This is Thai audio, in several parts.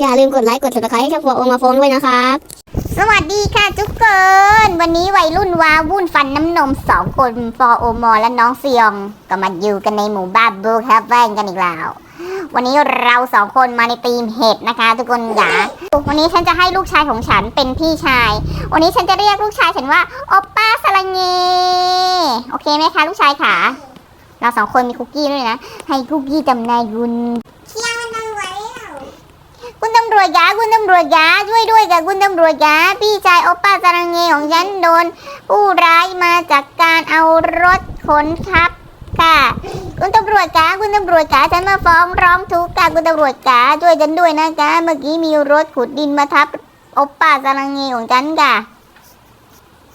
อย่าลืมกดไลค์กด subscribe ให้ช่องฟัวโอมาโฟนด้วยนะครับ สวัสดีค่ะทุกคน วันนี้วัยรุ่นว้าวุ่นฟันน้ำนมสองคนฟอโอมอและน้องเซียง ก็มาอยู่กันในหมู่บ้านบูแคฟเว่นกันอีกแล้ว วันนี้เราสองคนมาในทีมเห็ดนะคะ ทุกคนจ๋าวันนี้ฉันจะให้ลูกชายของฉันเป็นพี่ชาย วันนี้ฉันจะเรียกลูกชายฉันว่าโอปป้าสลังเงโอเคไหมคะลูกชายขาเราสองคนมีคุกกี้ด้วยนะ ให้คุกกี้จำนายกุณ คุณตำรวจยาคุณตำรวจยาช่วยด้วยกับคุณตำรวจยาพี่ชายโอป้าจารังเงของฉันโดน ผู้ร้ายมาจากการเอารถขนทับค่ะ คุณตำรวจกาคุณตำรวจกาฉันมาฟ้องร้องทุกข์ค่ะคุณตำรวจกาช่วยฉันด้วยนะคะเมื่อกี้มีรถขุดดินมาทับโอป้าจารังเงของฉันค่ะ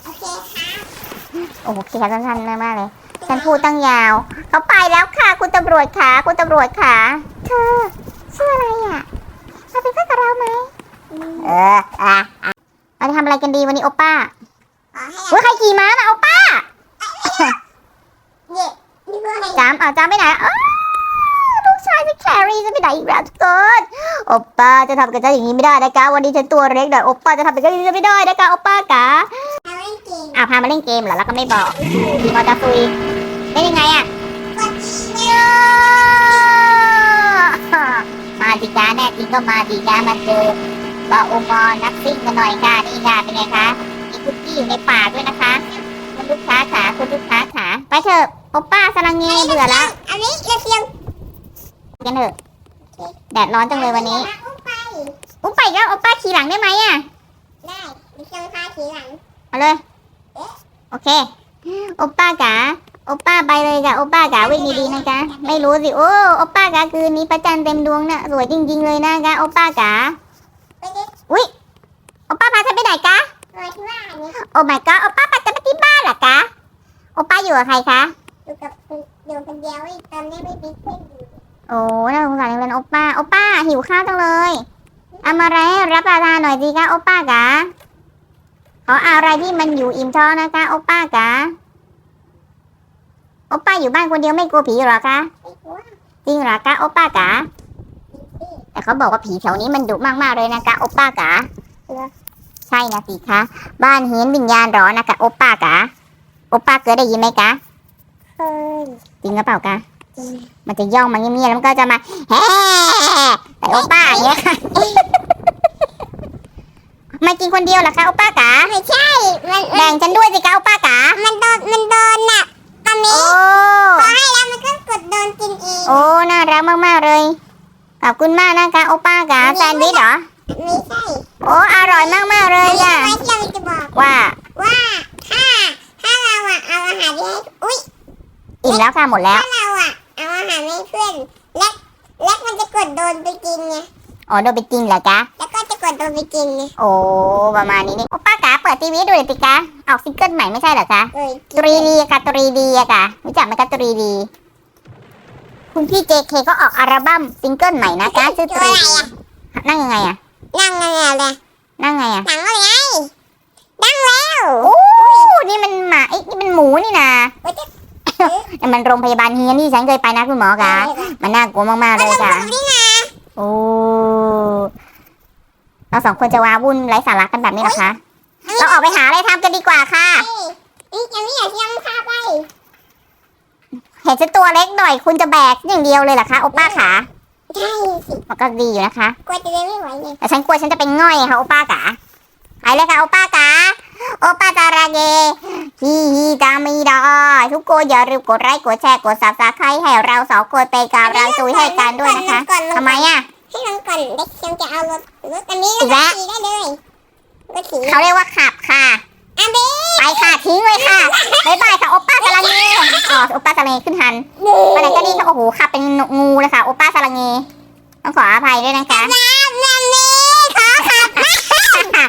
โอเคค่ะสั้นๆมากเลยฉันพูดตั้งยาว เขาไปแล้วค่ะ คุณตำรวจขาคุณตำรวจขาเธอชื่ออะไรอะ เป็นเพื่อนกับเราไหมเอออะอะเราจะทำอะไรกันดีวันนี้โอป้าเฮ้ยใครขี่ม้ามาโอป้าจามเอาจามไปไหนอ้าวลูกชายจะแครี่จะไปไหนอีกแล้วทุกคนโอป้าจะทำกับฉันอย่างนี้ไม่ได้นะคะวันนี้ฉันตัวเล็กหน่อยโอป้าจะทำแบบนี้ไม่ได้นะคะโอป้ากะอะพามาเล่นเกมเหรอแล้วก็ไม่บอกขี่มอเตอร์ไซค์ได้ยังไงอะ มาดิกาแน่จริงก็มาดิกามาเจอบาโอมอนักซิ่งกันหน่อยค่ะนี่ค่ะเป็นไงคะมีคุกกี้อยู่ในปากด้วยนะคะคุณลูกค้าขาคุณลูกค้าขาไปเถอะโอป้าสลังเงเบื่อแล้วอันนี้จะเสียงกันเถอะแดดร้อนจังเลยวันนี้อุ้มไปอุ้มไปอีกแล้วโอป้าขี่หลังได้ไหมอะได้มีเสียงพาขี่หลังเอาเลยโอเคโอป้ากา โอป้าไปเลยค่ะโอป้ากาวิ่งดีๆนะจ๊ะไม่รู้สิโอ้โอป้ากาคืนนี้พระจันทร์เต็มดวงนะสวยจริง ๆเลยนะคะโอป้ากาไปดิอุ้ยโอป้าพาฉันไปไหนคะรอยที่ว่าอันนี้โอ้ my god โอป้าไปจะไปที่บ้านเหรอคะโอป้าอยู่กับใครคะอยู่กับคุณอยู่คนเดียวไอ้ตอนนี้ไม่มีเพื่อนอยู่โอ้น่าสงสารจังเลยนะโอป้าโอป้าหิวข้าวจังเลยเอามาอะไรให้รับประทานหน่อยสิคะโอป้ากะขออะไรที่มันอยู่อิ่มท้องนะคะโอป้ากะ โอป้าอยู่บ้านคนเดียวไม่กลัวผีเหรอคะไม่กลัวจริงเหรอคะโอป้ากะแต่เขาบอกว่าผีแถวนี้มันดุมากๆเลยนะคะโอป้ากะใช่นะสิคะบ้านเฮียนวิญญาณร้อนนะคะโอป้ากะโอป้าเคยได้ยินไหมคะเคยจริงหรือเปล่ากะจริงมันจะย่องมาเงียบๆแล้วมันก็จะมาแฮ่แต่โอป้าอย่างเงี้ยค่ะมากินคนเดียวเหรอคะโอป้ากะไม่ใช่มันแบ่งฉันด้วยสิคะโอป้ากะมันโดนมันโดนน่ะ ตอนนี้โอ้พอให้แล้วมันก็กดโดนกินเองโอ้น่ารักมากๆเลย ขอบคุณมากนะคะโอป้ากะแซนด์วิชเหรอ ไม่ใช่โอ้อร่อยมากๆเลยอะ ไว้ที่เราจะบอกว่า ว่าถ้าถ้าเราอะเอาอาหารให้อุ้ยอิ่มแล้วค่ะหมดแล้ว ถ้าเราอะเอาอาหารให้เพื่อนเล็กเล็กมันจะกดโดนไปกินไง อ๋อโดนไปกินเหรอจ๊ะ แล้วก็จะกดโดนไปกินไงโอ้ประมาณนี้นี่โอป้ากะเปิดทีวีดูเลยสิคะออกซิงเกิลใหม่ไม่ใช่เหรอคะเอ้ยตรีดีค่ะตรีดีอะค่ะรู้จักไหมคะตรีดี คุณพี่เจเคก็ออกอัลบั้มซิงเกิลใหม่นะคะชื่อตัตวรีอะไรดีอะนั่งยังไงอะนั่งยังไงเลยนั่งไงอะหนังอะไรนั่งแล้วโอ้นี่มันหมาเอ้ยนี่มันหมูนี่นะเฮ้ยจะนี่มันโรงพยาบาลเฮียนที่ฉันเคยไปนะคุณหมอคะมันน่ากลัวมากๆเลยค่ะนี่นะ โอ้เราสองคนจะว้าวุ่นไร้สาระกันแบบนี้เหรอคะเราออกไปหาอะไรทำกันดีกว่าค่ะนี่ยังไม่อยากยังพาไปเห็นฉันตัวเล็กหน่อยคุณจะแบกอย่างเดียวเลยเหรอคะโอป้าขาใช่สิมันก็ดีอยู่นะคะกลัวจะเดินไม่ไหวไงแต่ฉันกลัวฉันจะเป็นง่อยค่ะโอป้ากาไป เลยค่ะโอป้ากาโอป้าจาราเกฮีฮีจามีดอทุกคนอย่าลืมกดไลค์กดแชร์กดซับสไครต์ให้เราสองคนไปกับเราจุยให้กันด้วยนะคะทำไมอะให้ลงก่อนเด็กยังจะเอารถรถอันนี้อีกแล้วขี่ได้เลยรถขี่เขาเรียกว่าขับค่ะอันนี้ไปค่ะทิ้งเลยค่ะบ๊ายบายค่ะโอป้าสลังเงอ๋อโอป้าสลังเงขึ้นทันไปไหนก็ดีค่ะโอ้โหขับเป็นงูเลยค่ะโอป้าสลังเงต้องขออภัยด้วยนะคะน้ำน้ำนี้ขอขับจ้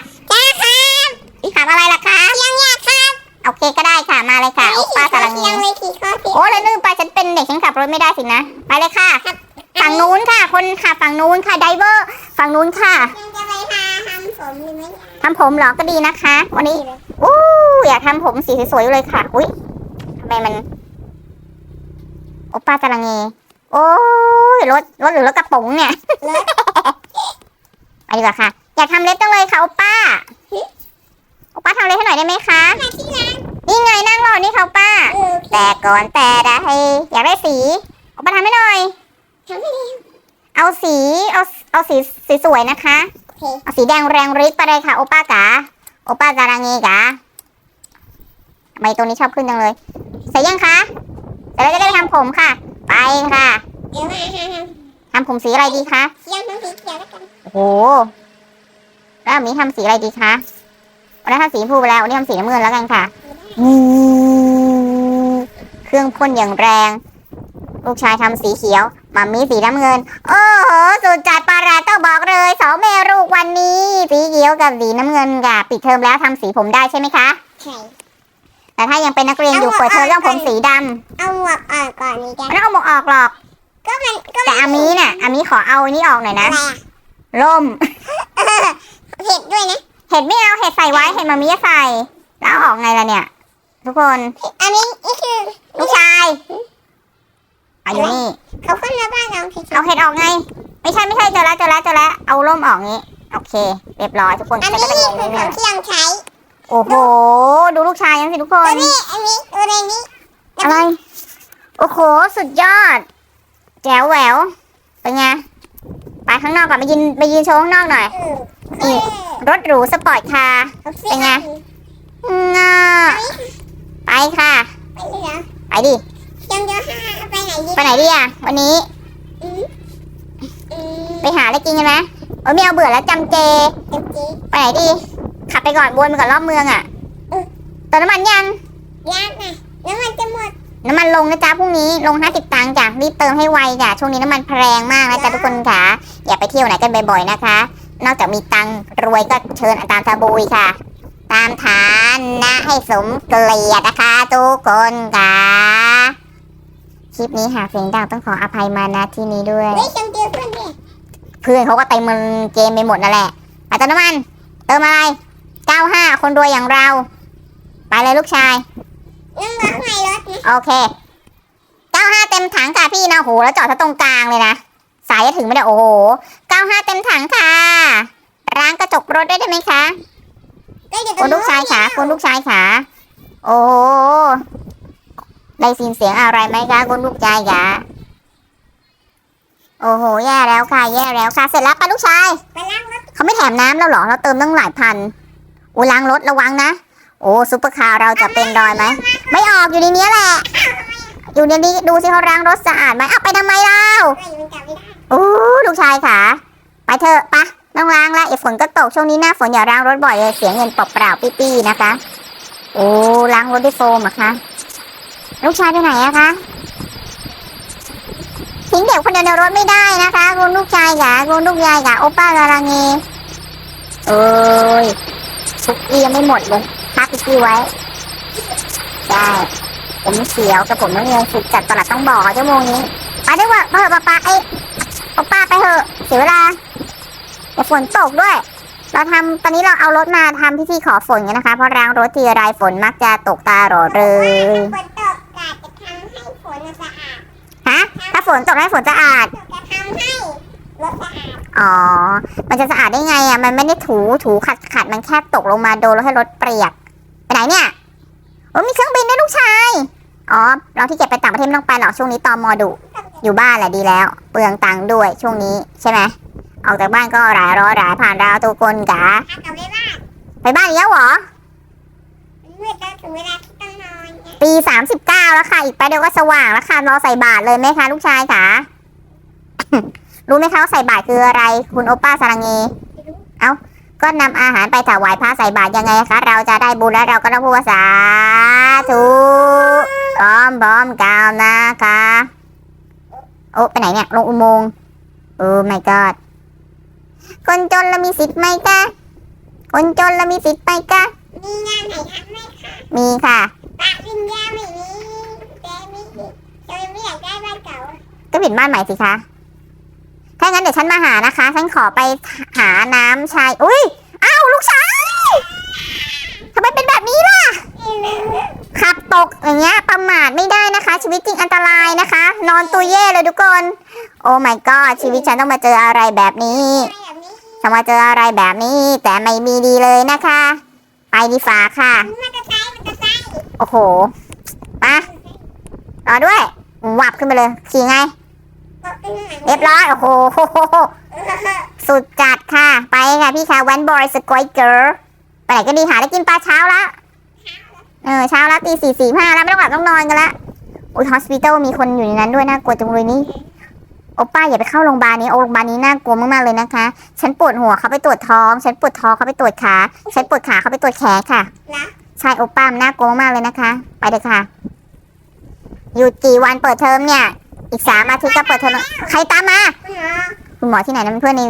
าครับอีขับอะไรล่ะคะยังอยากขับโอเคก็ได้ค่ะมาเลยค่ะโอป้าสลังเงยังไม่ขี่ข้อเสียโอ้แล้วนึกไปฉันเป็นเด็กฉันขับรถไม่ได้สินะไปเลยค่ะฝั่งนู้นค่ะ คนขับฝั่งนู้นค่ะไดเวอร์ฝั่งนู้นค่ะยังจะไปพาทำผมหรือไม่ทำผมเหรอก็ดีนะคะ วันนี้อู้อยากทำผมสีสวยๆเลยค่ะอุ้ยทำไมมันโอป้าจารังเงโอ้ยรถรถหรือรถกระป๋องเนี่ยรถดีกว่าค่ะ อยากทำเล็บจังเลยค่ะโอป้าโอ ป้าทำเล็บให้หน่อยได้ไหมคะมาที่ร้านนี่ไงนั่งรอนี่ค่ะโอป้าเออแต่ก่อนแต่ใดอยากได้สีโอป้าทำให้หน่อยทำไม่ได้เอาสีเอาเอาสีสีสวยนะคะโอเคเอาสีแดงแรงฤทธิ์ไปเลยค่ะโอป้ากาโอป้าการางีกาทำไมตัวนี้ชอบขึ้นจังเลยเสร็จยังคะเสร็จแล้วจะได้ไปทำผมค่ะ ไปค่ะเดี๋ยวมาฮะฮะทำผมสีอะไรดีคะเขียวน้ำสีเขียวแล้วกันโอ้โหแล้วอันนี้ทำสีอะไรดีคะ วันนั้นทำสีชมพูไปแล้ววันนี้ทำสีน้ำเงินแล้วกันค่ะนี่เครื่องพ่นอย่างแรง ลูกชายทำสีเขียวมัมมี่สีน้ำเงิน โอ้โหสุดจัดประหลาดต้องบอกเลยสองแม่ลูกวันนี้ สีเขียวกับสีน้ำเงินค่ะปิดเทอมแล้วทำสีผมได้ใช่ไหมคะใช่แต่ถ้ายังเป็นนักเรียนอยู่เปิดเทอมเรื่องผมสีดำเอาหมวกออกก่อนนี่จ้ะไม่ต้องเอาหมวกออกหรอกก็มันก็แต่อามีน่ะอามีขอเอาอันนี้ออกหน่อยอะนะไรอะร่ม ห็ดไม่เอาเห็ดใส่ไว้เห็ดมามีจะใส่ แล้วเอาออกไงล่ะเนี่ย ทุกคน อันนี้นี่คือลูกชายอายุนี่เขาขึ้นมาบ้านเราทีเอาเห็ดออกไง ไม่ใช่ไม่ใช่เจอแล้วเจอแล้วเจอแล้วเอาร่มออกงี้ โอเค เรียบร้อยทุกคนอันจะนี้ได้เป็นนี่อย่างคือนี้ของที่ยังใช้ โอ้โห ดูลูกชายยังสิทุกคตัวนนี้อันนี้ตัวในนี้ อะไร โอ้โห สุดยอด แจ๋วแหวว เป็นไง ไปข้างนอกก่อนไปยืนไปยืนโชว์ข้างนอกหน่อยเออ นี่รถหรูสปอร์ตคาร์เป็นไงง่าไปค่ะ ไปเลยเหรอไปดิยังเดี๋ยวห้าไปไหนดีไปไหนดีอะ วันนี้อืมอืมไปหาอะไรกินกันไหมโอ้ยไม่เอาเบื่อแล้วจำเจเดี๋ยวจีไปไหนดี ขับไปก่อนวนไปก่อนรอบเมืองอะเติมน้ำมันยังยากนะน้ำมันจะหมดน้ำมันลงนะจ๊ะพรุ่งนี้ลง 50 ตังค์จ้ะรีบเติมให้ไวจ้ะช่วงนี้น้ำมันแพงมากนะจ๊ะทุกคนค่ะ อย่าไปเที่ยวไหนกันบ่อยๆนะคะ นอกจากมีตังค์รวยก็เชิญตามทาบุยค่ะ ตามฐานนะให้สมเกลียดนะคะทุกคนค่ะ คลิปนี้หากเสียงดังต้องขออภัยมาณที่นี้ด้วย เฮ้ยจังเจอเพื่อนดิเพื่อนเขาก็เต็มมันเกมไปหมดนั่นแหละไปเติมน้ำมัน เติมอะไร95 คนรวยอย่างเรา ไปเลยลูกชาย นั่งรถไฟรถนะโอเค 95 เต็มถังค่ะพี่นะโหแล้วจอดซะตรงกลางเลยนะ สายจะถึงไม่ได้โอ้โห95เต็มถังค่ะ ร้างกระจกรถได้ไหมคะก็อยู่ตรคุงณลูกชายขาคุณลูกชายขาโอ้โหได้ยินเสียงอะไรไหมคะคุณลูกชายขาโอ้โห แย่แล้วค่ะ แย่แล้วค่ะ เสร็จแล้วไปลูกชายไปล้างรถเขาไม่แถมน้ำแล้วเหรอ เราเติมตั้งหลายพันโอ้ล้างรถระวังนะ โอ้ซุปเปอร์คาร์เราจะเป็นรอยไหม ไม่ออกอยู่ในนี้แหละ อยู่ในนี้ดูสิเขาล้างรถสะอาดไหมเอาไปทำไมเล่า ไปมันกลับไม่ได้โอ้ลูกชายค่ะ ไปเถอะปะต้องล้างละเดี๋ยวฝนก็ตกช่วงนี้หน้าฝนอย่าล้างรถบ่อยเลยเสียเงินเปล่าๆปี้ๆนะคะ โอ้ล้างรถด้วยโฟมอะคะลูกชายไปไหนอะคะทิ้งเด็กคนเดียวในรถไม่ได้นะคะคุณลูกชายค่ะคุณลูกยายค่ะโอป้าการางีเอ้ยคุกกี้ยังไม่หมดเลยพักคุกกี้ไว้ได้ผมเขียวกับผมน้ำเงินสุดจัดตลาดต้องบอกชั่วโมงนี้ไปได้ว่าไปเถอป้าป้าไอ้ โอป้าไปเถอะ เสียเวลาเดี๋ยวฝนตกด้วย เราทำตอนนี้เราเอารถมาทำพิธีขอฝนกันนะคะ เพราะรางรถทีไรฝนมักจะตกตาหรอเลยฝนตกกาจะทำให้ฝนสะอาด ฮะ ถ้าฝนตกให้ฝนสะอาดจะทำให้รถสะอาด อ๋อ มันจะสะอาดได้ไงอะ มันไม่ได้ถูถูขัดขัดมันแค่ตกลงมาโดนแล้วให้รถเปียก ไปไหนเนี่ย โอ้มีเครื่องบินด้วยลูกชาย อ๋อ เราที่เก็บไปต่างประเทศไม่ต้องไปหรอกช่วงนี้ตอมอดุ อยู่บ้านแหละดีแล้ว เปลืองตังค์ด้วยช่วงนี้ใช่ไหมออกจากบ้านก็หลายร้อยหลายผ่านราวทุกคนกะถ้ากลับไม่บ้านไปบ้านอีกแล้วเหรอมันมืดแล้วถึงเวลาที่ต้องนอนไงปีสามสิบเก้าแล้วค่ะ อีกไปเดียวก็สว่างแล้วค่ะรอใส่บาตรเลยไหมคะลูกชายคะรู้ไหมคะว่าใส่บาตรคืออะไร คุณโอป้าสารังเงเอ้าก็นำอาหารไปถวายพระใส่บาตรยังไงคะ เราจะได้บุญแล้วเราก็ต้องพูดว่าสาธุพร้อมพร้อมกล่าวนะคะ โอ้ไปไหนเนี่ย ลงอุโมงค์โอ้ my god คนจนละมีสิทธิ์ไหมคะคนจนละมีสิทธิ์ไหมคะมีงานไหนทำไหมคะมีค่ะปะวิญญาไม่มีแต่มีเรายังไม่อยากได้บ้านเก่าก็ปิดบ้านใหม่สิคะถ้างั้นเดี๋ยวฉันมาหานะคะ ฉันขอไปหาน้ำชาย อุ้ยอ้าวลูกชายทำไมเป็นแบบนี้ล่ะขับ ตกอย่างเงี้ยประมาทไม่ได้นะคะ ชีวิตจริงอันตรายนะคะ นอนตัวเย่เลยทุกคน โอ้ my god ชีวิตฉันต้องมาเจออะไรแบบนี้แบบนี้สถ้ามาเจออะไรแบบนี้ แต่ไม่มีดีเลยนะคะ ไปดีฟ้าค่ะมันจะใช้มันจะใช้โอ้โหมารอด้วยวับขึ้นไปเลยขี่ไง เรียบร้อย โอ้โห สุดจัดค่ะ ไปค่ะพี่ค่ะแวนบอยสกอยเกอร์ไปไหนก็ดีหาได้กินปลาเช้าละ เออเช้าละตีสี่สี่ห้าแล้วไม่ต้องหลับต้องนอนกันละอุ้ยฮอสพิทอลมีคนอยู่ในนั้นด้วยน่ากลัวจังเลยนี่โอป้าอย่าไปเข้าโรงพยาบาลนี้โรงพยาบาลนี้น่ากลัวมากๆเลยนะคะ ฉันปวดหัวเขาไปตรวจท้อง ฉันปวดท้องเขาไปตรวจขา ฉันปวดขาเขาไปตรวจแขนค่ะนะใช่โอป้ามนน่ากลัวมากเลยนะคะ ไปเลยค่ะอยู่กี่วันเปิดเทอมเนี่ย อีกสามอาทิตย์ก็เปิดเทอมแล้วใครตามมา คุณหมอคุณหมอที่ไหนนะเป็นเพื่อนใน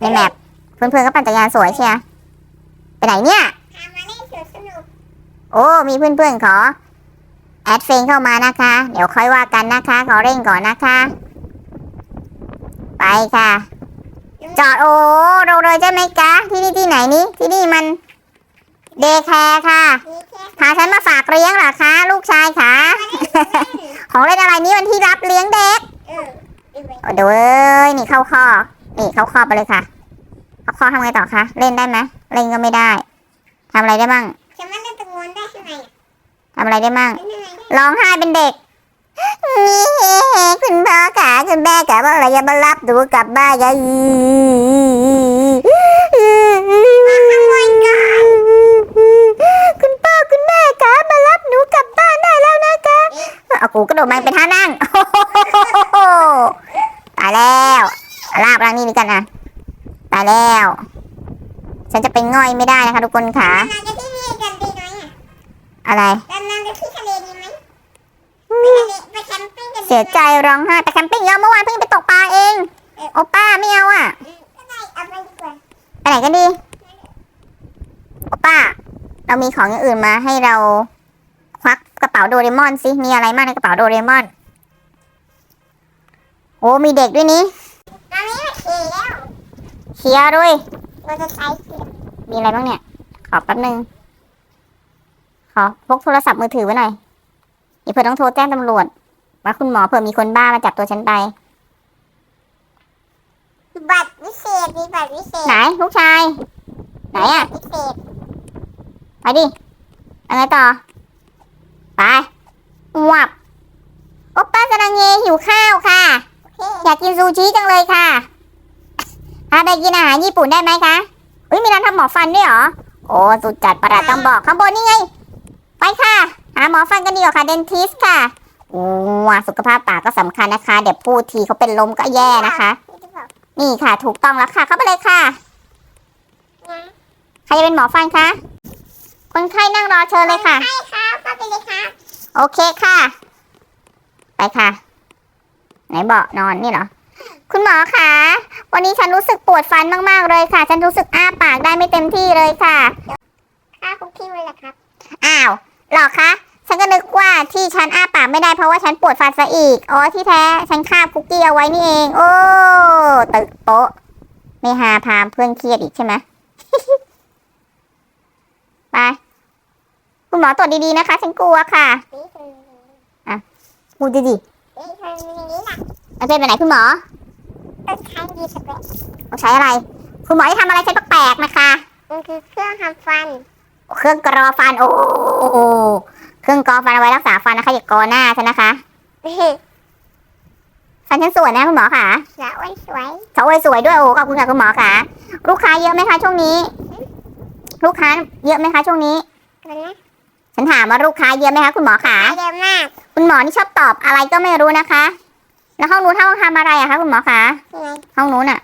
ในแมปเพื่อนๆก็ปั่นจักรยานสวยใช่ไหมไปไหนเนี่ย พามาเล่นสวนสนุก โอ้ มีเพื่อนๆขอ แอดเฟนเข้ามานะคะ เดี๋ยวค่อยว่ากันนะคะ ขอเร่งก่อนนะคะ ไปค่ะ จอดโอ้เราเลยใช่ไหมจ๊ะที่นี่ที่ไหนนี้ ที่นี่มันเดแคร์ค่ะพาฉันมาฝากเลี้ยงเหรอคะ ลูกชายคะของเล่นอะไรนี้มันที่รับเลี้ยงเด็กโอ้เดี๋ยวเอ้ยนี่เข้าข้อ นี่เข้าข้อไปเลยค่ะ เข้าข้อทำไงต่อคะ เล่นได้ไหมเล่นก็ไม่ได้ทำอะไรได้บ้าง ทำอะไรได้บ้างเล่งร้องไห้เป็นเด็กคุณพ่อขาคุณแม่ขาบอกอะไรอย่ามารับดูกลับบ้านอย่าคุณพ่อคุณแม่ขามารับหนูกลับบ้านได้แล้วนะคะเอากูกระโดดมาเป็นท่านั่งตายแล้วลาบร่างนี้ดีกันนะตายแล้ว ฉันจะเป็นง่อยไม่ได้นะคะทุกคนค่ะ อะไรเราเราจะที่ทะเลดีไหมไปทะเลไปแคมปิ้งกันดีไหมเสียใจร้องไห้ไปแคมปิ้งเยอะเมื่อวานเพิ่งไปตกปลาเอง โอป้าไม่เอาอะ อืมก็ได้เอาไปดีกว่าไปไหนกันดี โอป้า เรามีของอย่างอื่นมาให้เรา ควักกระเป๋าโดเรมอนสิ มีอะไรบ้างในกระเป๋าโดเรมอน โอ้มีเด็กด้วยนี่ตอนนี้เราขี่แล้วเชียร์ด้วย เราจะใช้ขี่มีอะไรบ้างเนี่ย ขอแป๊บนึง ขอพกโทรศัพท์มือถือไว้หน่อยเดี๋ยวเพื่อต้องโทรแจ้งตำรวจว่าคุณหมอเผื่อมีคนบ้ามาจับตัวฉันไป บัตรวิเศษมีบัตรวิเศษไหนลูกชาย ไหนอะวิเศษไปดิเอาไงต่อ ไปวับโอป้าสรังเงหิวข้าวค่ะโอเคอยากกินซูชิจังเลยค่ะพาไปกินอาหารญี่ปุ่นได้ไหมคะ อุ้ยมีร้านทำหมอฟันด้วยเหรอ โอ้ สุดจัดประหลาดต้องบอกข้างบนนี่ไง ไปค่ะ หาหมอฟันกันดีกว่าค่ะเดนทิสค่ะโอ้ว่ะสุขภาพปากก็สำคัญนะคะ เดี๋ยวพูดทีเขาเป็นลมก็แย่นะคะ นี่จะบอกนี่ค่ะ ถูกต้องแล้วค่ะ เข้าไปเลยค่ะนะใครจะเป็นหมอฟันคะ คนไข้นั่งรอเชิญเลยค่ะใช่ครับเข้าไปเลยครับโอเคค่ะ ไปค่ะ ไหนเบาะนอนนี่เหรอ คุณหมอคะ วันนี้ฉันรู้สึกปวดฟันมากๆเลยค่ะ ฉันรู้สึกอ้าปากได้ไม่เต็มที่เลยค่ะ ค่าคุกกี้ไว้ละครับ อ้าวเหรอคะฉันก็นึกว่าที่ฉันอ้าปากไม่ได้เพราะว่าฉันปวดฟันซะอีก อ๋อที่แท้ ฉันคาบคุกกี้เอาไว้นี่เอง โอ้ตึกโป๊ะ ไม่หาพามเพื่อนเครียดอีกใช่ไหมไป คุณหมอตรวจดีๆนะคะ ฉันกลัวค่ะนี่คือพูดดีนี่คืออย่างนี้นะๆแล้วเป็นไปไหนคุณหมอต้องใช้ดีสเปรย์ต้องใช้อะไร คุณหมอจะทำอะไรใช้แปลกๆนะคะมันคือเครื่องทำฟัน เครื่องกรอฟัน โอ้โหเครื่องกรอฟันเอาไว้รักษาฟันนะคะอย่ากรอหน้าฉันนะคะฟันฉันสวยนะคุณหมอค่ะสวยสวยสวยสวยด้วยโอ้ขอบคุณค่ะคุณหมอค่ะ ลูกค้าเยอะไหมคะช่วงนี้ ลูกค้าเยอะไหมคะช่วงนี้กันนะฉันถามว่าลูกค้าเยอะไหมคะคุณหมอค่ะเยอะมากคุณหมอนี่ชอบตอบอะไรก็ไม่รู้นะคะ แล้วห้องนู้นห้องทำอะไรอะคะคุณหมอคะยังไงห้องนู้นอะ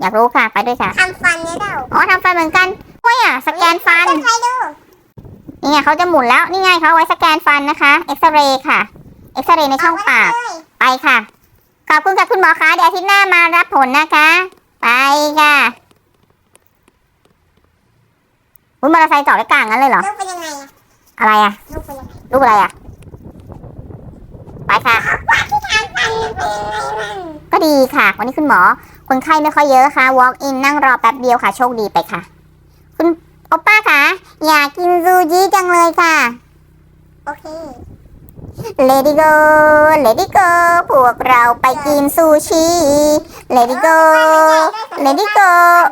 อยากรู้ค่ะไปด้วยค่ะทำฟันเนี่ยเราอ๋อทำฟันเหมือนกัน ด้วยอะสแกนฟัน ใครดู นี่ไงเขาจะหมุนแล้ว นี่ไงเขาเอาไว้สแกนฟันนะคะ เอ็กซเรย์ค่ะ เอ็กซเรย์ในช่องปาก ไปค่ะ ขอบคุณค่ะคุณหมอคะ เดี๋ยวอาทิตย์หน้ามารับผลนะคะ ไปค่ะคุณมอเตอร์ไซค์จอดไว้กลางงั้นเลยเหรอ ลูกเป็นยังไงอะอะไรอะลูกเป็นยังไงรูปอะไรอะไปค่ะว่าที่ทำฟันเป็นยังไงบ้างก็ดีค่ะ วันนี้คุณหมอคนไข้ไม่ค่อยเยอะค่ะ walk in นั่งรอแป๊บเดียวค่ะ โชคดีไปค่ะคุณโอป้าคะ อยากกินซูชิจังเลยค่ะ โอเค Lady go Lady go พวกเราไปกินซูชิ Lady go Lady go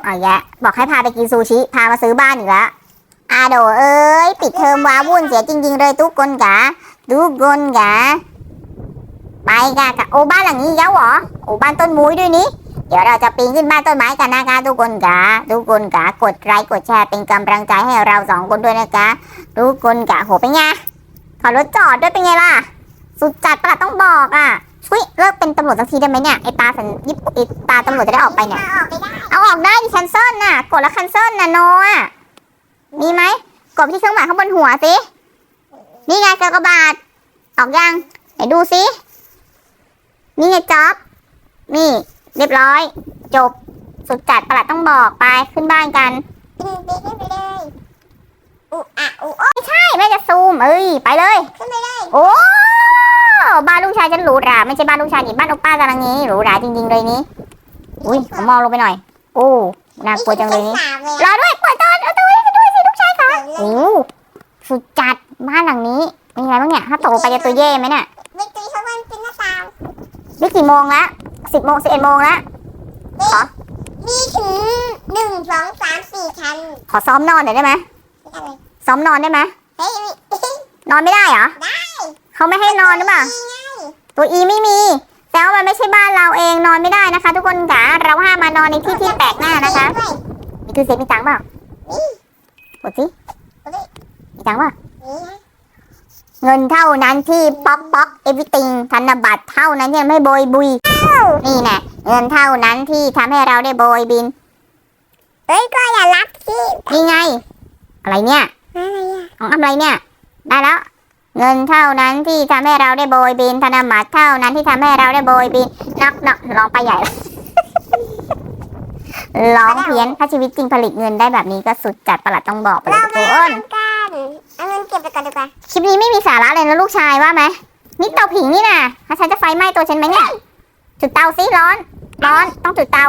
อ๋อแยะบอกให้พาไปกินซูชิ พามาซื้อบ้านอีกแล้วอาโดเอ้ย ปิดเทอมว้าวุ่นเสียจริง ๆ เลยทุกคนกะทุกคนกะไปกะกะโอ้บ้านหลังนี้ย้าวเหรอ โอ้บ้านต้นมุ้ยด้วยนี่เดี๋ยวเราจะปีนขึ้นบ้านต้นไม้กันนะคะทุกคนกะทุกคนกะกดไลค์กดแชร์เป็นกำลังใจให้เราสองคนด้วยนะคะ ทุกคนกะโหเป็นไงขอรถจอดด้วยเป็นไงล่ะ สุดจัดประหลัดต้องบอกอะช่วยเลิกเป็นตำรวจสักทีได้ไหมเนี่ยไอตาสัญยิบไอตาตำรวจจะได้ออกไปเนี่ยออกได้เอาออกได้ดิแคนเซิลน่ะ กดแล้วแคนเซิลน่ะโนอะมีไหมกดที่เครื่องหมายข้างบนหัวสินี่ไงกากบาทออกยังไหนดูสินี่ไงจ็อบนี่ เรียบร้อย จบ สุดจัดประหลัดต้องบอกไปขึ้นบ้านกันปีนปีนขึ้นไปเลยอุอะอุโอะใช่แม่จะซูมเอ้ยไปเลย ขึ้นไปเลยโอ้บ้านลูกชายฉันหรูหราไม่ใช่บ้านลูกชายนี่บ้านโอป้ากำลังนี้หรูหราจริงๆเลยนี้อุ้ยผมมองลงไปหน่อย โอ้น่ากลัวจังเลยนี้สามเลยรอด้วยปล่อยตอนเอาตัวให้ฉันด้วยสิลูกชายค่ะอะโอ้สุดจัดบ้านหลังนี้มีอะไรบ้างเนี่ยถ้าตกลงไปจะตัวเย่ไหมเนี่ยไม่ตีเขาวันเป็นหน้าต่างนี่กี่โมงละ สิบโมงสิบเอ็ดโมงละนี่ถึงหนึ่งสองสามสี่ชั้นขอซ้อมนอนหน่อยได้ไหมอะไรซ้อมนอนได้ไหมเฮ้ยนอนไม่ได้เหรอได้เขาไม่ให้นอนหรือเปล่านี่ไงตัวอีไม่มีแต่ว่ามันไม่ใช่บ้านเราเองนอนไม่ได้นะคะ ทุกคนจ๋าเราห้ามมานอนในที่ที่แปลกหน้านะคะด้วยมีคือเซ็ตมีตังค์เปล่านี่กดสิกดดิมีตังค์เปล่านี่ไง เงินเท่านั้นที่ป๊อกป๊อกเอวิติงธนบัตรเท่านั้นที่ไม่โบยบุย นี่แน่เงินเท่านั้นที่ทำให้เราได้โบยบิน เอ้ยก็อย่ารักที่นี่ไง อะไรเนี่ยอะไรอะของอะไรเนี่ย ได้แล้ว เงินเท่านั้นที่ทำให้เราได้โบยบินธนบัตรเท่านั้นที่ทำให้เราได้โบยบินนักนักร้องไปใหญ่ ร้องเพี้ยนถ้าชีวิตจริงผลิตเงินได้แบบนี้ก็สุดจัดประหลัดต้องบอกไปเลยเราทุกมาคนทำกันเอาเงินเก็บไปก่อนดีกว่าคลิปนี้ไม่มีสาระเลยนะลูกชายว่าไหมนี่เตาผิงนี่นะถ้าฉันจะไฟไหม้ตัวฉันไหมเนี่ย จุดเตาสิร้อน ร้อนต้องจุดเตา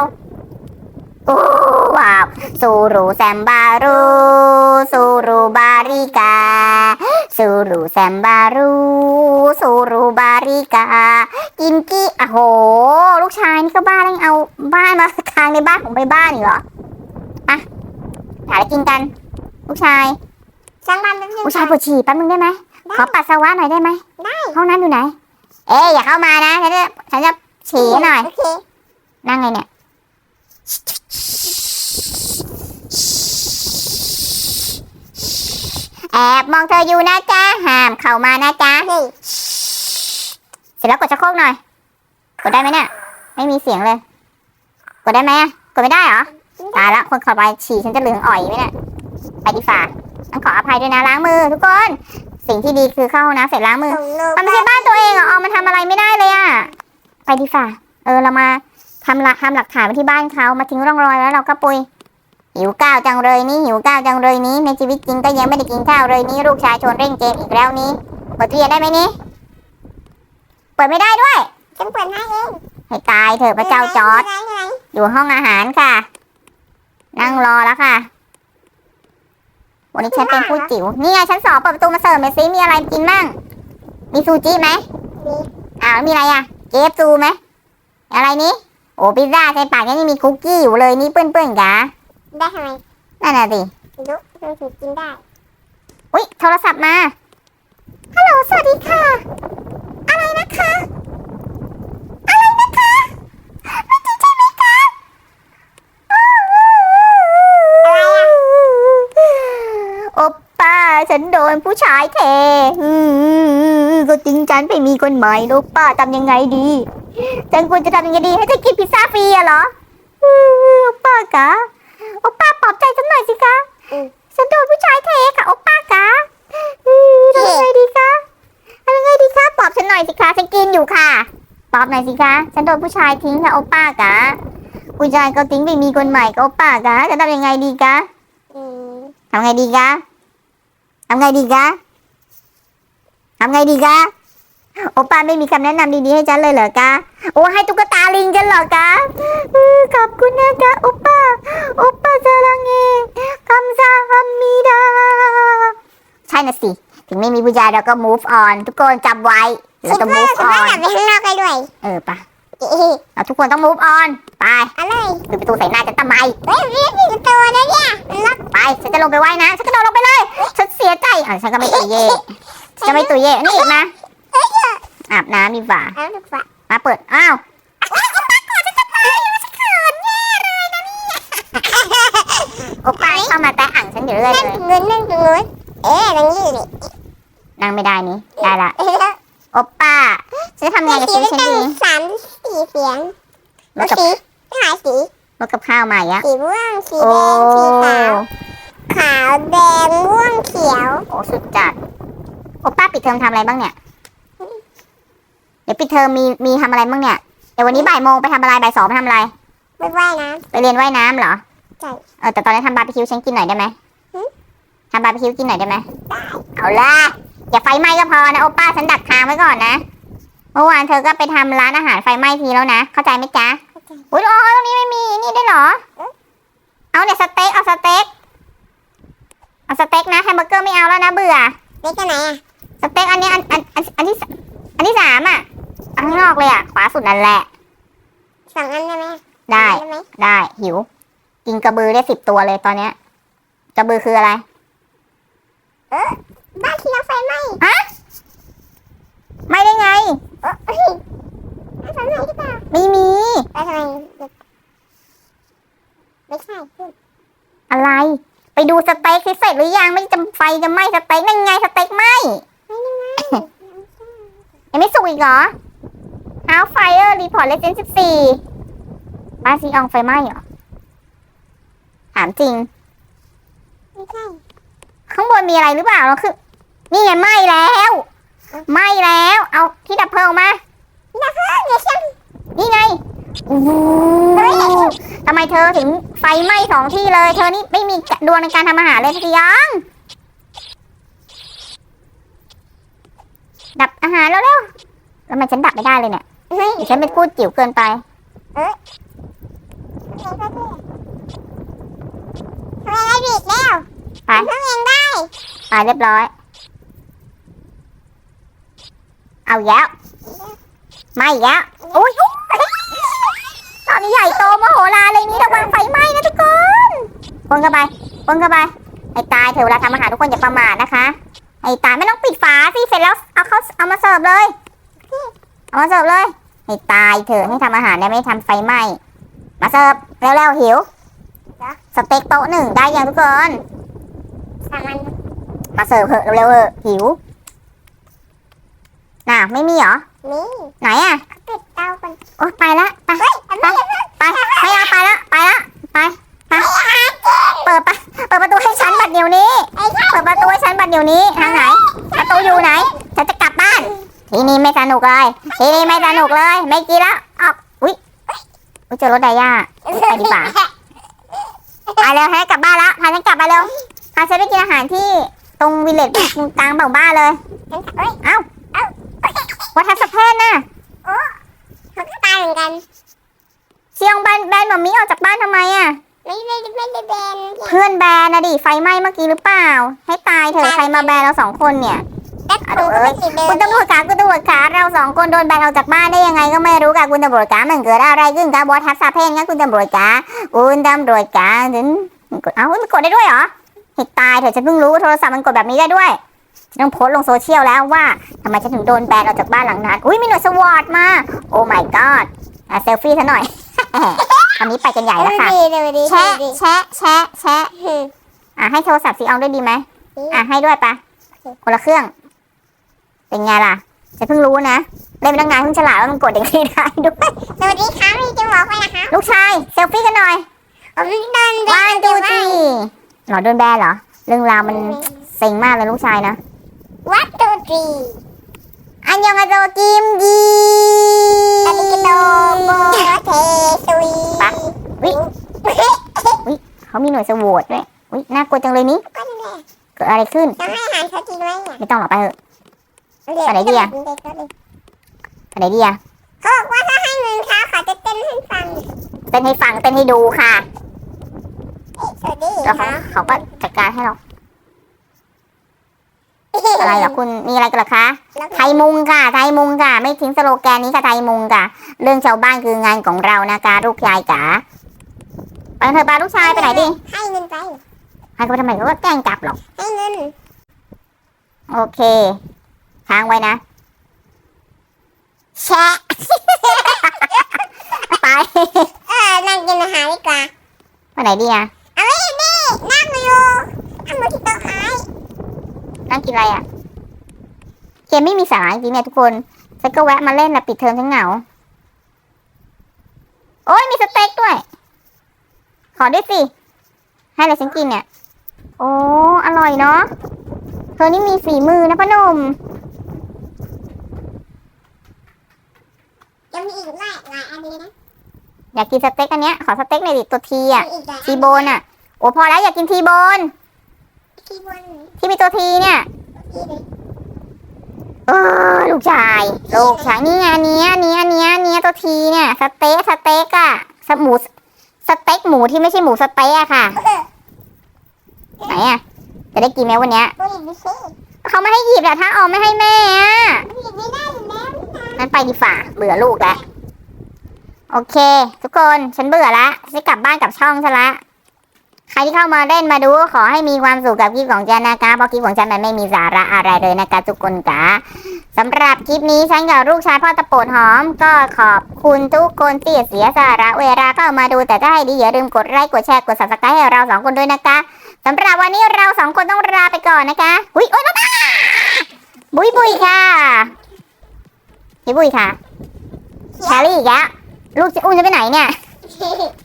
โอ้ว้าวสูรูแซมบารูสูรูบาริกาสูรูแซมบารูสูรูบาริกา กินกี้อะโห ลูกชายนี่ก็บ้าแล้วยังเอาบ้านมาทางในบ้านของไปบ้านอีกเหรออะหาอะไรกินกัน ลูกชายช่างบ้านแป๊บนึงผู้ชายปวดฉี่แป๊บนึงได้ไหมได้ขอปัสสาวะหน่อยได้ไหมได้ห้องน้ำอยู่ไหน เอ๊ยอย่าเข้ามานะฉันจะฉันจะฉี่หน่อยโอเคนั่งไงเนี่ย แอบมองเธออยู่นะจ๊ะห้ามเข้ามานะจ๊ะนี่เสร็จแล้วกดชักโครกหน่อย กดได้ไหมเนี่ย ไม่มีเสียงเลย กดได้ไหมอะกดไม่ได้เหรอ ตายละคนขับไปฉี่ฉันจะเหลืองอ่อยไหมเนี่ย ไปดีฝ่าต้องขออภัยด้วยนะล้างมือทุกคน สิ่งที่ดีคือเข้าห้องน้ำเสร็จล้างมือส่งโลมันไม่ใช่บ้านตัวเองเหรอเอามาทำอะไรไม่ได้เลยอะไปดีฝ่าเออเรามาทำหลักทำหลักฐานไว้ที่บ้านเขามาทิ้งร่องรอยแล้วเราก็ปุย หิวข้าวจังเลยนี่หิวข้าวจังเลยนี้ในชีวิตจริงก็ยังไม่ได้กินข้าวเลยนี่ลูกชายชวนเล่นเกมอีกแล้วนี้เปิดตู้เย็นได้ไหมนี่เปิดไม่ได้ด้วย ฉันเปิดให้เองให้ตายเถอะพระเจ้าจอร์ดไหนไหนไหนอยู่ห้องอาหารค่ะ นั่งรอแล้วค่ะ วันนี้ฉันเป็นผู้จิ๋วนี่ไงฉันสอบเปิดประตูมาเสิร์ฟหน่อยสิมีอะไรกินบ้างมีซูจิไหมมีอ้าวแล้วมีอะไรอะเกฟซูไหมอะไรนี้โอ้พิซซ่าใส่ปากยังมีคุกกี้อยู่เลยนี่เปื้อนๆกะ ได้ทำไมนั่นน่ะสิดูดูสิกินได้ อุ้ยโทรศัพท์มา ฮัลโหล สวัสดีค่ะ อะไรนะคะ อะไรนะคะไม่จริงใช่ไหมคะอะไรอะโอปป้า ฉันโดนผู้ชายเทอืมก็จริงฉันไปมีคนใหม่โอปป้าทำยังไงดีฉันควรจะทำยังไงดี ให้ฉันกินพิซซ่าฟรีอะเหรออืมโอปป้ากะ โอปป้าปลอบใจฉันหน่อยสิคะฉันโดนผู้ชายเทค่ะโอปป้ากะอืมทำยังไงดีคะทำยังไงดีคะปลอบฉันหน่อยสิคะฉันกินอยู่ค่ะปลอบหน่อยสิคะฉันโดนผู้ชายทิ้งค่ะโอปป้ากะผู้ชายก็ทิ้งไปมีคนใหม่กับโอปป้ากะจะทำยังไงดีคะอืมทำไงดีคะทำไงดีคะทำไงดีคะ โอป้าไม่มีคำแนะนำดีๆให้ฉันเลยเหรอคะโอ้ให้ตุ๊กตาลิงกันเหรอคะอือขอบคุณนะคะโอป้าโอป้าซาลังเงคำซาฮัมมิดา ใช่นะสิ ถึงไม่มีผู้ชายเราก็ move on ทุกคนจำไว้เราคิดต้องว่า move จะไม่ on กลับไปข้างนอกได้ด้วยเออปะเอ๊ะเราทุกคนต้อง move on ไปอะไรปิดประตูใส่หน้าจะทำไมเฮ้ยรีบปิดประตูนะเนี่ยมันล็อกไปฉันจะลงไปว่ายนะฉันกระโดดลงไปเลย ฉันเสียใจอะฉันก็ไม่ตุยเย่ฉันจะไม่ตุยเย่นี่อีกนะ อาบน้ำดีกว่าเอาลูกฝามาเปิด อ้าวโอป้าเข้ามาแต่อ่างฉันอยู่เรื่อยนั่งเลยตรงนู้นนั่งตรงนู้นเอ๊ะตรงนี้นี่นั่งไม่ได้นี้ได้ละเอ๊ะโอป้าฉันจะทำไงกับชีวิตฉันตั้งดีสามสี่เสียงรถกับสีหลายสีรถกับข้าวมาอีกอะสีม่วงสีโอ้แดงสีขาวขาวแดงม่วงเขียว โอ้สุดจัดโอป้าปิดเทอมทำอะไรบ้างเนี่ย เดี๋ยวปิดเทอมมีมีทำอะไรบ้างเนี่ยเดี๋ยววันนี้บ่ายโมงไปทำอะไรบ่ายสองไปทำอะไรไม่ว่ายน้ไปเรียนว่ายน้ำเหรอใช่ เออแต่ตอนนี้ทำบาร์บีคิวฉันกินหน่อยได้ไหมหึ ทำบาร์บีคิวกินหน่อยได้ไหมเอาละอย่าไฟไหม้ก็พอนะโอป้าฉันดักทางไว้ก่อนนะ เมื่อวานเธอก็ไปทำร้านอาหารไฟไหม้ทีแล้วนะ เข้าใจไหมจ๊ะำเข้าใจ อุ้ยอ๋อตรงนี้ไม่มีนี่ได้วยเหรอ เอาเนี่ยสเต็กเอาสเต็กเอาสเต็กนะแฮมเบอร์เกอร์ไม่เอาแล้วนะเบื่อ เล็กกันไหนอะสเต็กอันนี้อันอันอันอันที่สอันที่สามอะ อันข้างนอกเลยอะ ขวาสุดนั่นแหละ สองอันได้ไหมได้ได้ไหมได้หิว กินกระบือได้สิบตัวเลยตอนเนี้ย กระบือคืออะไรบ้านที่เราไฟไหม้ไม่ได้ไง เออเฮ้ยบ้านไฟไหม้หรือเปล่าไม่มีไปทำไมไม่ใช่พูดอะไร ไปดูสเต็กสิเสร็จหรือยังไม่จะไฟจะไหม้สเต็กนั่นไงสเต็กไหม้ไม่ได้ไหมยังไม่สุกอีกเหรอ House Fire Report Legend 14บ้านซีอองไฟไหม้เหรอ ถามจริง ไม่ใช่ข้างบนมีอะไรหรือเปล่าเราคือ นี่ไงไหม้แล้วไหม้แล้ว เอาที่ดับเพลิงมาอย่าเพิ่งอย่าเชื่อนี่ไงอู้หูทำไมเธอถึงไฟไหม้สองที่เลย เธอนี่ไม่มีดวงในการทำอาหารเลยทียองดับอาหารแล้วเร็วๆแล้วทำไมฉันดับไม่ได้เลยเนี่ย เฮ้ยหรือฉันเป็นพูดจิ๋วเกินไปทำไมไม่บิดแล้วไปทำเองได้ตายเรียบร้อย เอาอีกแล้ว ไม่อีกแล้วอุ้ยอุ๊ยตอนนี้ใหญ่โตมโหฬารเลยนี่ระวังไฟไหม้นะทุกคนวนเข้าไปวนเข้าไปให้ตายเถอะเวลาทำอาหารทุกคนอย่าประมาทนะคะให้ตายไม่ต้องปิดฝาสิเสร็จแล้วเอาเขาเอามาเสิร์ฟเลย เอามาเสิร์ฟเลย ให้ตายเถอะให้ทำอาหารเนี่ยไม่ทำไฟไหม้ มาเสิร์ฟเร็วๆหิวสเต็กโต๊ะหนึ่งได้ยังทุกคนสามันมาเสิร์ฟเถอะเร็วๆเถอะหิว น่ะไม่มีเหรอนี่ไหนอะปิดเตาก่อนโอ๊ยไปละไปเฮ้ยอันนี้ไปไม่เอาไปละไปละไปไปเปิดไปเปิดประตูให้ฉันบัดเดี๋ยวนี้ไอ้ข้าเปิดประตูให้ฉันบัดเดี๋ยวนี้ทางไหน ประตูอยู่ไหน ฉันจะกลับบ้าน ทีนี้ไม่สนุกเลย ทีนี้ไม่สนุกเลย ไม่กินแล้วออกอุ้ยอุ้ยเจอรถไดย่าไปดีกว่าไปเร็วให้กลับบ้านละพาฉันกลับไปเร็วพาฉันไปกินอาหารที่ตรงวิลเลจกลางหมู่บ้านเลยเฮ้ยวัดทัศเพศน่ะเขาก็ตายเหมือนกันเชียงแบนแบนแบบนี้ออกจากบ้านทำไมอะไม่ไม่ไม่ได้แบนเพื่อนแบนนะดิไฟไหม้เมื่อกี้หรือเปล่า ให้ตายเถอะใครมาแบนเราสองคนเนี่ย แต่ตูก็ไม่ติดเดิคุณนตำรวจคะคุณตำรวจคะเราสองคนโดนแบนออกจากบ้านได้ยังไงก็ไม่รู้ค่ะคุณตำรวจคะมันเกิดอะไรขึ้นคะบอสทัศเพศงั้นคุณตำรวจคะคุณตำรวจคะถึงกดเอ้ามันกดได้ด้วยเหรอให้ตายเถอะฉันเพิ่งรู้ว่าโทรศัพท์มันกดแบบนี้ได้ด้วยฉันต้องโพสต์ลงโซเชียลแล้วว่าทำไมฉันถึงโดนแบนออกจากบ้านหลังนั้นอุ้ยมีหน่วยสวอตมา โอ้ my god อะเซลฟี่ซะหน่อยตอนนี้ไปกันใหญ่แล้วค่ะดีดีดีแชะดีแชะแชะแชะอะให้โทรศัพท์ซีอองด้วยดีไหมอะให้ด้วยปะคนละเครื่อง เป็นไงล่ะฉันเพิ่งรู้นะเล่นมาตั้งนานเพิ่งฉลาดว่ามันกดอย่างนี้ได้ด้วยสวัสดีค่ะมีจะบอกไว้นะคะลูกชายเซลฟี่กันหน่อยผมเดินแบวันนดูจีหรอโดนแบนเหรอ เรื่องราวมันเซ็งมากเลยลูกชายนะวัดดูจีอันยองอาโจกิมยีตาลิกิโตโบเทซุยเขามีหน่วยสวอตด้วยอุ้ยน่ากลัวจังเลยนี่ก็นั่นแหละเกิดอะไรขึ้นจะให้อาหารเขากินไหมเนี่ยไม่ต้องหรอกไปเถอะเด็ก อะไรดีอะเด็กก็เด็กอะไรดีอะเขาบอกว่าถ้าให้เงินเขาเขาจะเต้นให้ฟังเต้นให้ฟังเต้นให้ดูค่ะเอ๊ะสวัสดีแล้วเขาค่ะเขาก็จัดการให้เราเอ๊อะไรเหรอคุณมีอะไรกันเหรอคะแล้วไทยมุงค่ะไทยมุงค่ะ ไม่ทิ้งสโลแกนนี้ค่ะไทยมุงค่ะ เรื่องชาวบ้านคืองานของเรานะคะลูกชายจ๋าไปเถอะปาลูกชายไปไหนดิให้เงินไปให้เขาไปทำไมเขาก็แกล้งจับหรอกให้เงินโอเค ค้างไว้นะแชะไปเออนั่งกินอาหารดีกว่าไปไหนดีอะเอาไว้นี่นั่งอยู่เอามือที่โต๊ะไม้นั่งกินอะไรอะเกมไม่มีสาระจริงๆเนี่ยทุกคนฉันก็แวะมาเล่นนะปิดเทอมทั้งเหงา โอ้ยมีสเต็กด้วย ขอด้วยสิ ให้อะไรฉันกินเนี่ย โอ้ อร่อยเนาะ เธอนี่มีฝีมือนะพ่อหนุ่ม ยังมีอีกหลายหลายอันเลยนะอยากกินสเต็กอันเนี้ยขอสเต็กหน่อยดิตัวทีอะมีอีกหลายทีโบนอะโอ้พอแล้วอยากกินทีโบนที่บนที่มีตัวทีเนี่ยที่เลยเออลูกชายลูกชายนี่ไงอันเนี้ยอันเนี้ยอันเนี้ยอันเนี้ยตัวทีเนี่ยสเต็กสเต็กอะสหมูสเต็กหมูที่ไม่ใช่หมูสเต๊ะอะค่ะ ไหนอะจะได้กินไหมวันเนี้ย ตัวหยิบไม่ใช่ เขาไม่ให้หยิบอะถ้าออมไม่ให้แม่อะหยิบไม่ได้อยู่แล้วนี่นะงั้นไปดีฝ่าเบื่อลูกแล้วโอเค ทุกคนฉันเบื่อละฉันกลับบ้านกลับช่องฉันละใครที่เข้ามาเล่นมาดูขอให้มีความสุขกับคลิปของฉันนะคะเพราะคลิปของฉันมันไม่มีสาระอะไรเลยนะคะทุกคนจ๋าสำหรับคลิปนี้ฉันกับลูกชายพ่อตะโปดหอม ก็ขอบคุณทุกคนที่เสียสาระเวลาเข้ามาดูแต่ถ้าให้ดีอย่าลืมกดไลค์กดแชร์กด subscribe ให้เราสองคนด้วยนะคะ สำหรับวันนี้เราสองคนต้องลาไปก่อนนะคะอุ้ยโอ๊ยมาบุยบุยค่ะพี่บุยค่ะแชรี่อีกแล้วลูกจะอุ้มจะไปไหนเนี่ย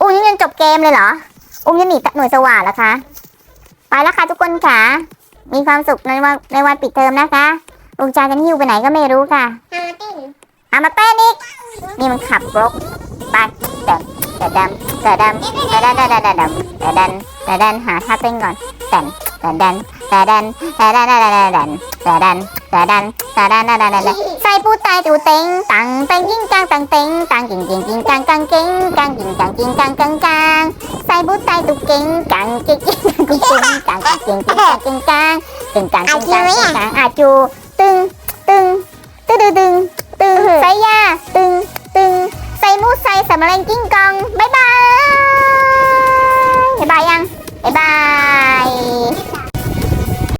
อุ้มยังจบเกมเลยเหรอ อุ้มจะหนีหน่วยสว่านเหรอคะ ไปแล้วค่ะทุกคนค่ะ มีความสุขในวันในวันปิดเทอมนะคะลุงจาจะหิ้วไปไหนก็ไม่รู้ค่ะเอามาเต้นเอามาเต้นอีกนี่มันขับรถไป แต่แต่ดำแต่ดำแต่ดันแต่ดันแต่ดำแต่ดันแต่ดันหาท่าเต้นก่อนแต่แต่ดันแต่ดันแต่ดันแต่ดันแต่ดันแต่ดันแต่ดันแต่ดันแต่ดันแต่ดันใส่ปูตายตูเต็งตังเต็ มูไซสำเร็งกิ้งกองบายบายบายบายยังบายบาย